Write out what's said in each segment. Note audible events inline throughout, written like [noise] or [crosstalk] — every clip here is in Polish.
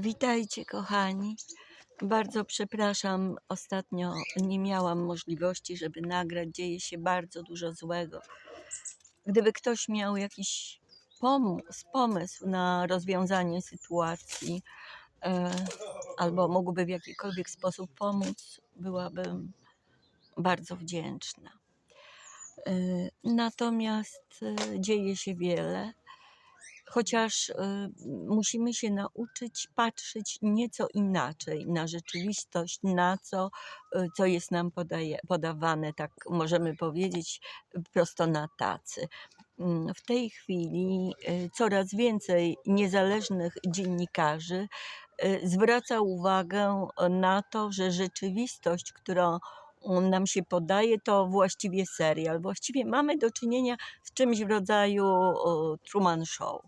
Witajcie, kochani. Bardzo przepraszam, ostatnio nie miałam możliwości, żeby nagrać. Dzieje się bardzo dużo złego. Gdyby ktoś miał jakiś pomysł, pomysł na rozwiązanie sytuacji, e, albo mógłby w jakikolwiek sposób pomóc, byłabym bardzo wdzięczna. E, Natomiast e, dzieje się wiele chociaż y, musimy się nauczyć patrzeć nieco inaczej na rzeczywistość, na co, y, co jest nam podaje, podawane, tak możemy powiedzieć, prosto na tacy. Mm, W tej chwili y, coraz więcej niezależnych dziennikarzy zwraca uwagę na to, że rzeczywistość, którą nam się podaje, to właściwie serial. Właściwie mamy do czynienia z czymś w rodzaju Truman Show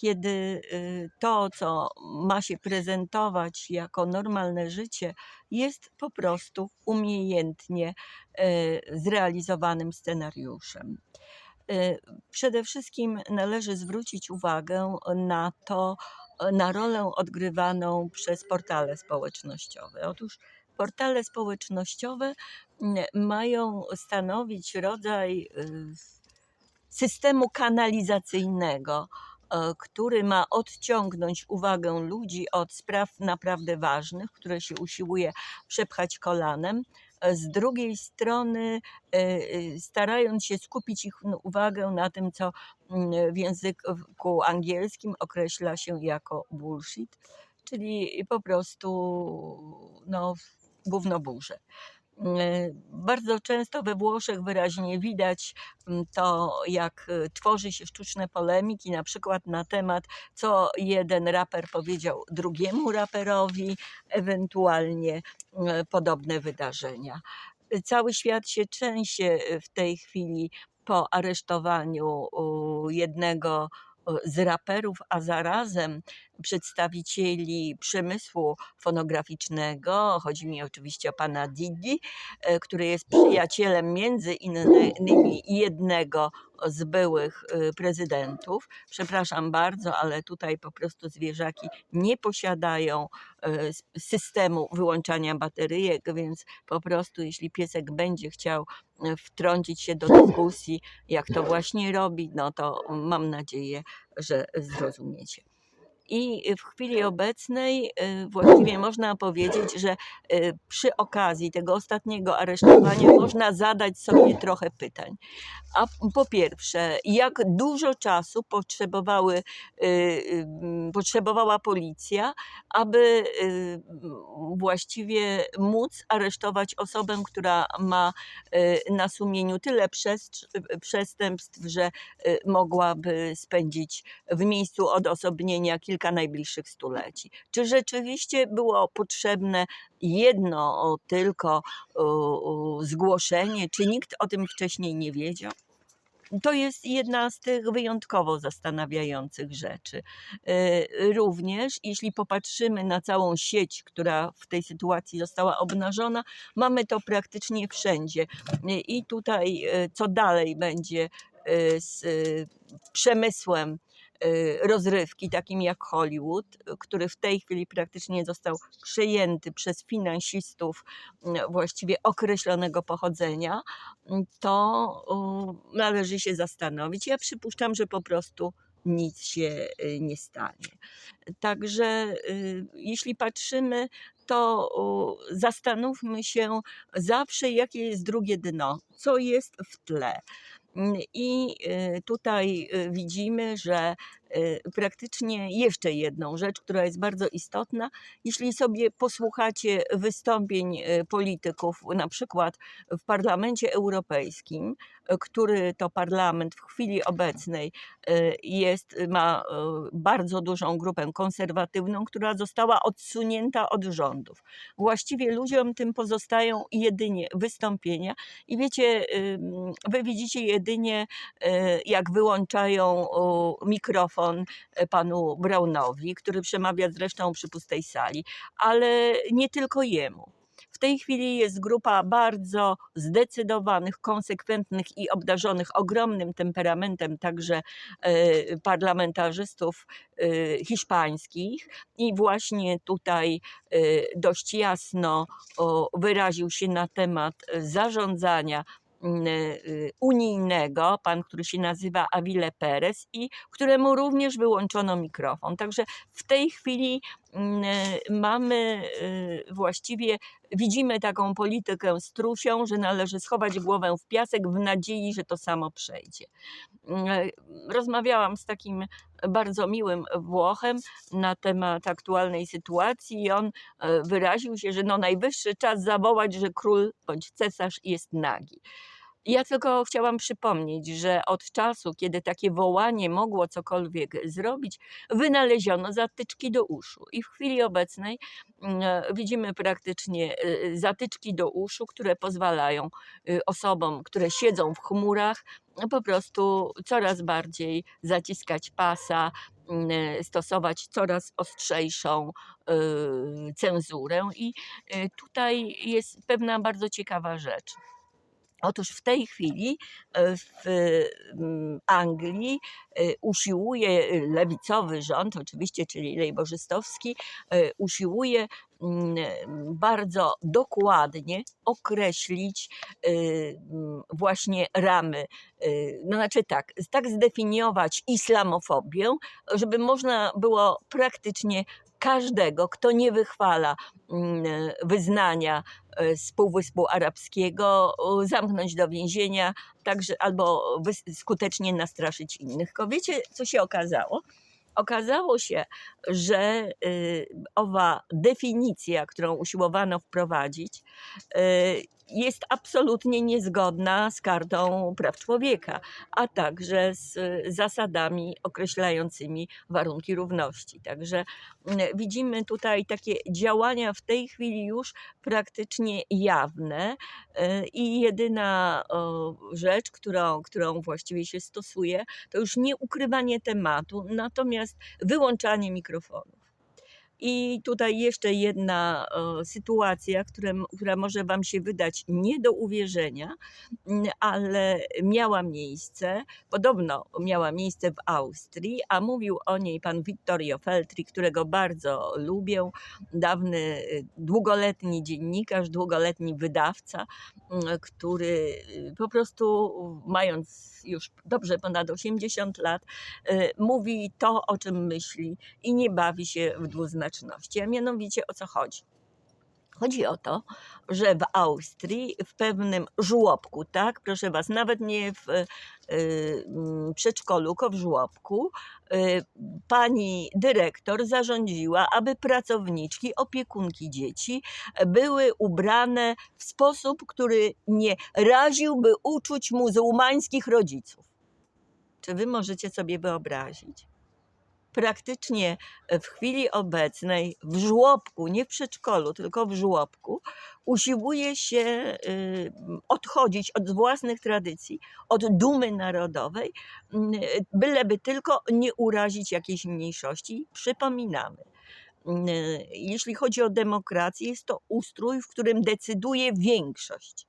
kiedy y, to, co ma się prezentować jako normalne życie, jest po prostu umiejętnie y, zrealizowanym scenariuszem. Y, Przede wszystkim należy zwrócić uwagę na to, na rolę odgrywaną przez portale społecznościowe. Otóż portale społecznościowe mają stanowić rodzaj systemu kanalizacyjnego, który ma odciągnąć uwagę ludzi od spraw naprawdę ważnych, które się usiłuje przepchać kolanem. E, Z drugiej strony, e, e, starając się skupić ich uwagę na tym, co mm, w języku angielskim określa się jako bullshit, czyli po prostu no, gównoburze. E, Bardzo często we Włoszech wyraźnie widać mm, to, jak e, tworzy się sztuczne polemiki, na przykład na temat, co jeden raper powiedział drugiemu raperowi, ewentualnie e, podobne wydarzenia. Cały świat się trzęsie w tej chwili po aresztowaniu jednego z raperów, a zarazem przedstawicieli przemysłu fonograficznego. Chodzi mi oczywiście o pana Didi, e, który jest przyjacielem między innymi jednego z byłych e, prezydentów. Przepraszam bardzo, ale tutaj po prostu zwierzaki nie posiadają e, systemu wyłączania bateryjek, więc po prostu jeśli piesek będzie chciał wtrącić się do dyskusji, jak to właśnie robi, no to mam nadzieję, że zrozumiecie. I w chwili obecnej y, właściwie można powiedzieć, że y, przy okazji tego ostatniego aresztowania można zadać sobie trochę pytań. A po pierwsze, jak dużo czasu potrzebowały, y, y, potrzebowała policja, aby y, właściwie móc aresztować osobę, która ma y, na sumieniu tyle przestępstw, że y, mogłaby spędzić w miejscu odosobnienia kilka najbliższych stuleci. Czy rzeczywiście było potrzebne jedno tylko zgłoszenie, czy nikt o tym wcześniej nie wiedział? To jest jedna z tych wyjątkowo zastanawiających rzeczy. E, Również, jeśli popatrzymy na całą sieć, która w tej sytuacji została obnażona, mamy to praktycznie wszędzie. E, I tutaj, e, co dalej będzie z przemysłem rozrywki, takim jak Hollywood, e, który w tej chwili praktycznie został przejęty przez finansistów m, właściwie określonego pochodzenia, m, to należy się zastanowić. Ja przypuszczam, że po prostu nic się y, nie stanie. Także y, jeśli patrzymy, to zastanówmy się zawsze, jakie jest drugie dno, co jest w tle. I y, tutaj y, widzimy, że praktycznie jeszcze jedną rzecz, która jest bardzo istotna, jeśli sobie posłuchacie wystąpień y, polityków, na przykład w Parlamencie Europejskim, y, który to parlament w chwili obecnej y, jest, ma y, bardzo dużą grupę konserwatywną, która została odsunięta od rządów. Właściwie ludziom tym pozostają jedynie wystąpienia i wiecie, wy widzicie jedynie, y, jak wyłączają o, mikrofon e, panu Braunowi, który przemawia zresztą przy pustej sali, ale nie tylko jemu. W tej chwili jest grupa bardzo zdecydowanych, konsekwentnych i obdarzonych ogromnym temperamentem także e, parlamentarzystów e, hiszpańskich i właśnie tutaj dość jasno wyraził się na temat zarządzania unijnego, pan, który się nazywa Avile Perez i któremu również wyłączono mikrofon. Także w tej chwili mm, mamy y, właściwie, widzimy taką politykę strusią, że należy schować głowę w piasek w nadziei, że to samo przejdzie. Mm, Rozmawiałam z takim bardzo miłym Włochem na temat aktualnej sytuacji i on wyraził się, że no najwyższy czas zawołać, że król bądź cesarz jest nagi. Ja tylko chciałam przypomnieć, że od czasu, kiedy takie wołanie mogło cokolwiek zrobić, wynaleziono zatyczki do uszu. I w chwili obecnej mm, e, widzimy praktycznie e, zatyczki do uszu, które pozwalają osobom, które siedzą w chmurach, po prostu coraz bardziej zaciskać pasa, mm, e, stosować coraz ostrzejszą cenzurę. I tutaj jest pewna bardzo ciekawa rzecz. Otóż w tej chwili e, w mm, Anglii e, usiłuje lewicowy rząd, oczywiście, czyli lejborzystowski, e, usiłuje mm, bardzo dokładnie określić mm, właśnie ramy. No znaczy tak, tak zdefiniować islamofobię, żeby można było praktycznie każdego, kto nie wychwala mm, wyznania e, z Półwyspu Arabskiego, zamknąć do więzienia, także albo skutecznie nastraszyć innych. Tylko wiecie, co się okazało? Okazało się, że y, owa definicja, którą usiłowano wprowadzić, y, jest absolutnie niezgodna z kartą praw człowieka, a także z y, zasadami określającymi warunki równości. Także mm, widzimy tutaj takie działania w tej chwili już praktycznie jawne y, i jedyna rzecz, którą, którą właściwie się stosuje, to już nie ukrywanie tematu, natomiast wyłączanie mikrofonów. I tutaj jeszcze jedna e, sytuacja, która, która może Wam się wydać nie do uwierzenia, mm, ale miała miejsce, podobno miała miejsce w Austrii, a mówił o niej pan Vittorio Feltri, którego bardzo lubię, dawny, y, długoletni dziennikarz, długoletni wydawca, mm, który y, po prostu mając już dobrze ponad 80 lat, mówi to, o czym myśli i nie bawi się w dwuznaczności. A mianowicie o co chodzi? Chodzi o to, że w Austrii, w pewnym żłobku, tak, proszę Was, nawet nie w y, mm, przedszkolu, tylko w żłobku, y, pani dyrektor zarządziła, aby pracowniczki, opiekunki dzieci były ubrane w sposób, który nie raziłby uczuć muzułmańskich rodziców. Czy Wy możecie sobie wyobrazić? Praktycznie w chwili obecnej w żłobku, nie w przedszkolu, tylko w żłobku, usiłuje się y, odchodzić od własnych tradycji, od dumy narodowej, byleby tylko nie urazić jakiejś mniejszości. Przypominamy. Jeśli chodzi o demokrację, jest to ustrój, w którym decyduje większość.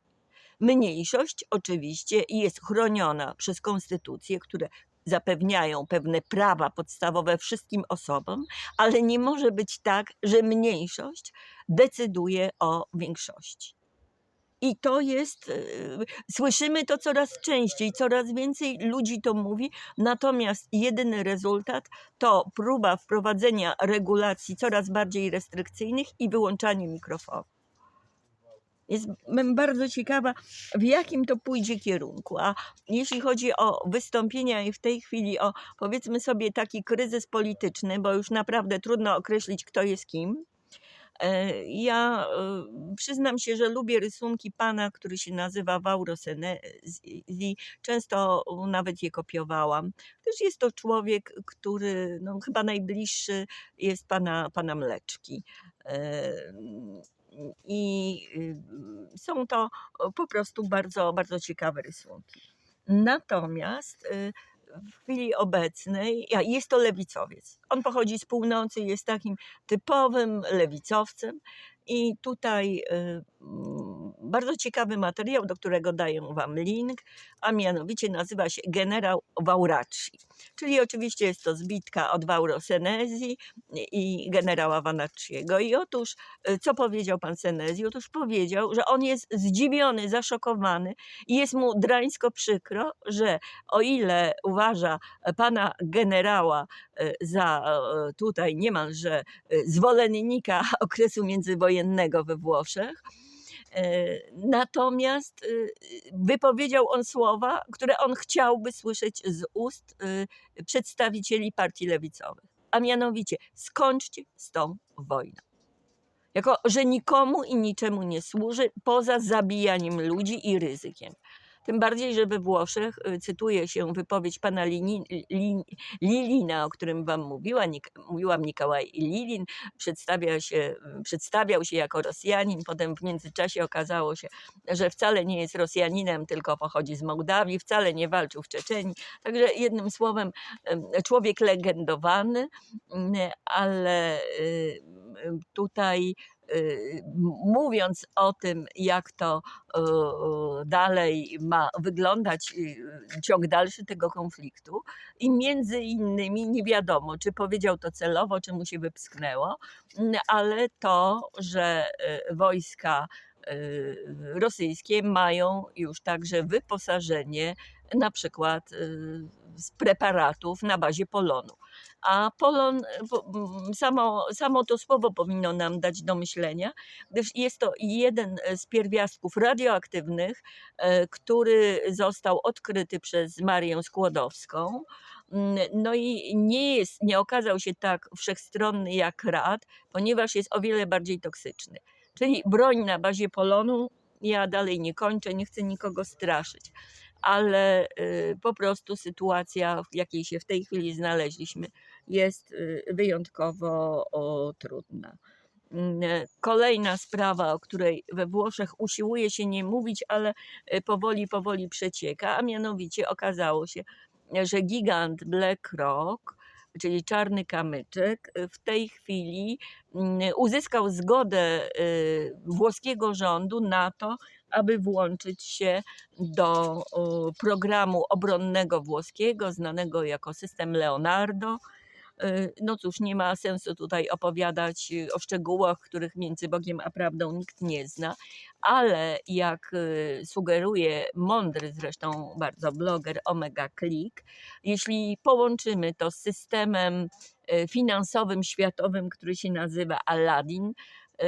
Mniejszość oczywiście jest chroniona przez konstytucje, które zapewniają pewne prawa podstawowe wszystkim osobom, ale nie może być tak, że mniejszość decyduje o większości. I to jest, y, słyszymy to coraz częściej, coraz więcej ludzi to mówi, natomiast jedyny rezultat to próba wprowadzenia regulacji coraz bardziej restrykcyjnych i wyłączanie mikrofonu. Jestem bardzo ciekawa, w jakim to pójdzie kierunku. A jeśli chodzi o wystąpienia i w tej chwili o powiedzmy sobie taki kryzys polityczny, bo już naprawdę trudno określić, kto jest kim. e, Ja e, przyznam się, że lubię rysunki pana, który się nazywa Vauro Senesi. Często nawet je kopiowałam. Też jest to człowiek, który no, chyba najbliższy jest pana, pana Mleczki. I y, są to po prostu bardzo, bardzo ciekawe rysunki. Natomiast y, w chwili obecnej jest to lewicowiec. On pochodzi z północy, jest takim typowym lewicowcem i tutaj y, bardzo ciekawy materiał, do którego daję Wam link, a mianowicie nazywa się Generał Vauracci. Czyli oczywiście jest to zbitka od Vauro Senesi i generała Vanacciego. I otóż, y, co powiedział pan Senesi? Otóż powiedział, że on jest zdziwiony, zaszokowany i jest mu drańsko przykro, że o ile uważa pana generała y, za y, tutaj niemalże zwolennika [laughs] okresu międzywojennego we Włoszech, Natomiast y, wypowiedział on słowa, które on chciałby słyszeć z ust y, przedstawicieli partii lewicowych, a mianowicie skończcie z tą wojną. Jako, że nikomu i niczemu nie służy poza zabijaniem ludzi i ryzykiem. Tym bardziej, że we Włoszech, y, cytuję się wypowiedź pana Lini, Lin, Lilina, o którym wam mówiła, Nik, mówiłam Mikołaj Lilin, przedstawia się, przedstawiał się jako Rosjanin, potem w międzyczasie okazało się, że wcale nie jest Rosjaninem, tylko pochodzi z Mołdawii, wcale nie walczył w Czeczeni. Także jednym słowem, em, człowiek legendowany, ale y, y, tutaj y, mówiąc o tym, jak to y, y, dalej ma wyglądać y, ciąg dalszy tego konfliktu i między innymi nie wiadomo, czy powiedział to celowo, czy mu się wypsknęło, mm, ale to, że y, wojska y, rosyjskie mają już także wyposażenie na przykład y, z preparatów na bazie polonu. A polon, samo, samo to słowo powinno nam dać do myślenia, gdyż jest to jeden z pierwiastków radioaktywnych, e, który został odkryty przez Marię Skłodowską. Mm, No i nie, jest, nie okazał się tak wszechstronny jak rad, ponieważ jest o wiele bardziej toksyczny. Czyli broń na bazie polonu, ja dalej nie kończę, nie chcę nikogo straszyć, ale y, po prostu sytuacja, w jakiej się w tej chwili znaleźliśmy, jest y, wyjątkowo trudna. Mm, e, Kolejna sprawa, o której we Włoszech usiłuje się nie mówić, ale e, powoli, powoli przecieka, a mianowicie okazało się, że gigant BlackRock, czyli czarny kamyczek, e, w tej chwili mm, uzyskał zgodę e, włoskiego rządu na to, aby włączyć się do programu obronnego włoskiego, znanego jako system Leonardo. Y, No cóż, nie ma sensu tutaj opowiadać y, o szczegółach, których między Bogiem a prawdą nikt nie zna, ale jak y, sugeruje mądry zresztą bardzo bloger Omega Click, jeśli połączymy to z systemem finansowym światowym, który się nazywa Aladdin,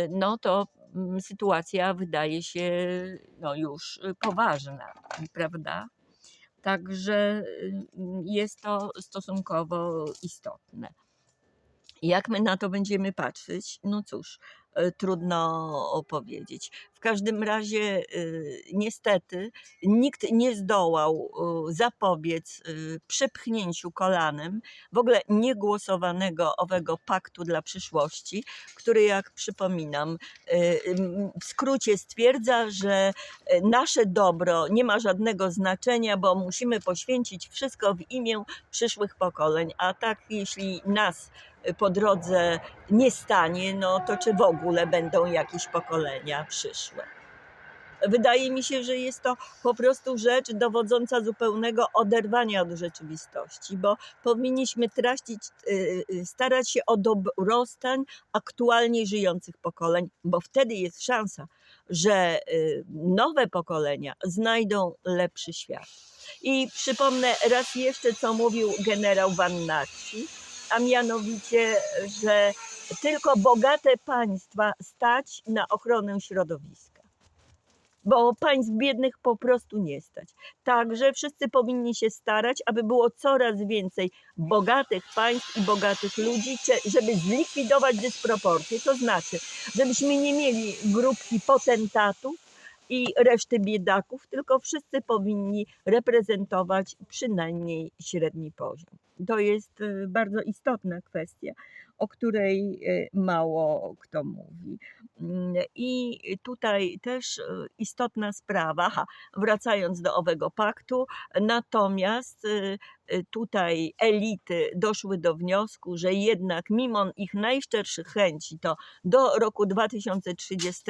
no to mm, sytuacja wydaje się no już poważna, prawda? Także y, jest to stosunkowo istotne. Jak my na to będziemy patrzeć? No cóż, trudno powiedzieć. W każdym razie, y, niestety, nikt nie zdołał y, zapobiec przepchnięciu kolanem w ogóle niegłosowanego owego paktu dla przyszłości, który, jak przypominam, w skrócie stwierdza, że e, nasze dobro nie ma żadnego znaczenia, bo musimy poświęcić wszystko w imię przyszłych pokoleń. A tak, jeśli nas po drodze nie stanie, no to czy w ogóle będą jakieś pokolenia przyszłe? Wydaje mi się, że jest to po prostu rzecz dowodząca zupełnego oderwania od rzeczywistości, bo powinniśmy tracić, y, y, starać się o dobrostań aktualnie żyjących pokoleń, bo wtedy jest szansa, że y, nowe pokolenia znajdą lepszy świat. I przypomnę raz jeszcze, co mówił generał Vannacci, a mianowicie, że tylko bogate państwa stać na ochronę środowiska bo państw biednych po prostu nie stać. Także wszyscy powinni się starać, aby było coraz więcej bogatych państw i bogatych ludzi, żeby zlikwidować dysproporcje. To znaczy, żebyśmy nie mieli grupki potentatów i reszty biedaków, tylko wszyscy powinni reprezentować przynajmniej średni poziom. To jest y, bardzo istotna kwestia, o której y, mało kto mówi. Mm, I tutaj też y, istotna sprawa, aha, wracając do owego paktu, natomiast tutaj elity doszły do wniosku, że jednak mimo ich najszczerszych chęci, to do roku 2030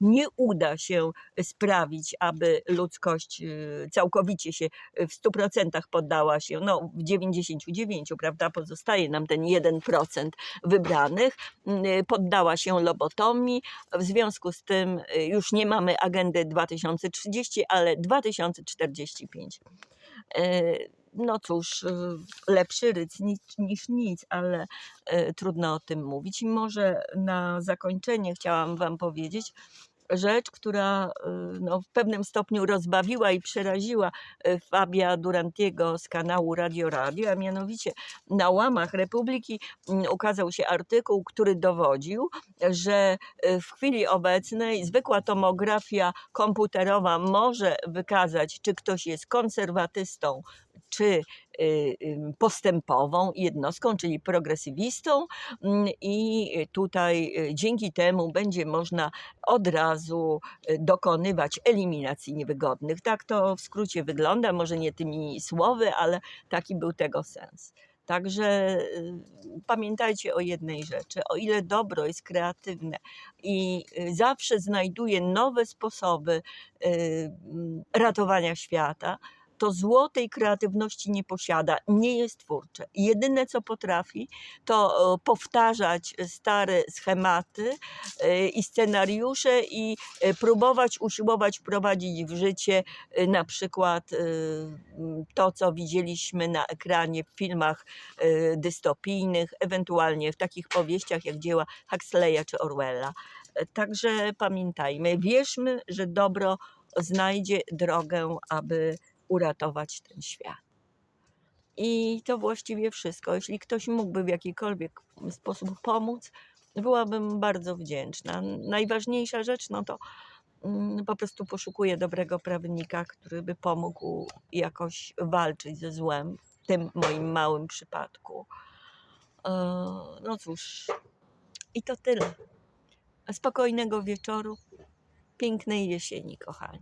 nie uda się sprawić, aby ludzkość całkowicie się w 100% poddała się, no w 99, prawda, pozostaje nam ten 1% wybranych, y, poddała się lobotomii. W związku z tym y, już nie mamy agendy 2030, ale 2045. Y, No cóż, lepszy ryc niż, niż nic, ale trudno o tym mówić. I może na zakończenie chciałam Wam powiedzieć, rzecz, która y, no, w pewnym stopniu rozbawiła i przeraziła y, Fabia Durantiego z kanału Radio Radio, a mianowicie na łamach Republiki mm, ukazał się artykuł, który dowodził, że y, w chwili obecnej zwykła tomografia komputerowa może wykazać, czy ktoś jest konserwatystą, czy postępową jednostką, czyli progresywistą, mm, i tutaj y, dzięki temu będzie można od razu y, dokonywać eliminacji niewygodnych. Tak to w skrócie wygląda, może nie tymi słowy, ale taki był tego sens. Także y, pamiętajcie o jednej rzeczy: o ile dobro jest kreatywne i y, zawsze znajduje nowe sposoby y, ratowania świata, to zło tej kreatywności nie posiada, nie jest twórcze. Jedyne co potrafi, to powtarzać stare schematy e, i scenariusze i e, próbować, usiłować wprowadzić w życie e, na przykład to, co widzieliśmy na ekranie w filmach dystopijnych, ewentualnie w takich powieściach jak dzieła Huxleya czy Orwella. Także pamiętajmy, wierzmy, że dobro znajdzie drogę, aby uratować ten świat. I to właściwie wszystko. Jeśli ktoś mógłby w jakikolwiek sposób pomóc, byłabym bardzo wdzięczna. Najważniejsza rzecz, no to mm, po prostu poszukuję dobrego prawnika, który by pomógł jakoś walczyć ze złem, w tym moim małym przypadku. E, No cóż, i to tyle. Spokojnego wieczoru, pięknej jesieni, kochani.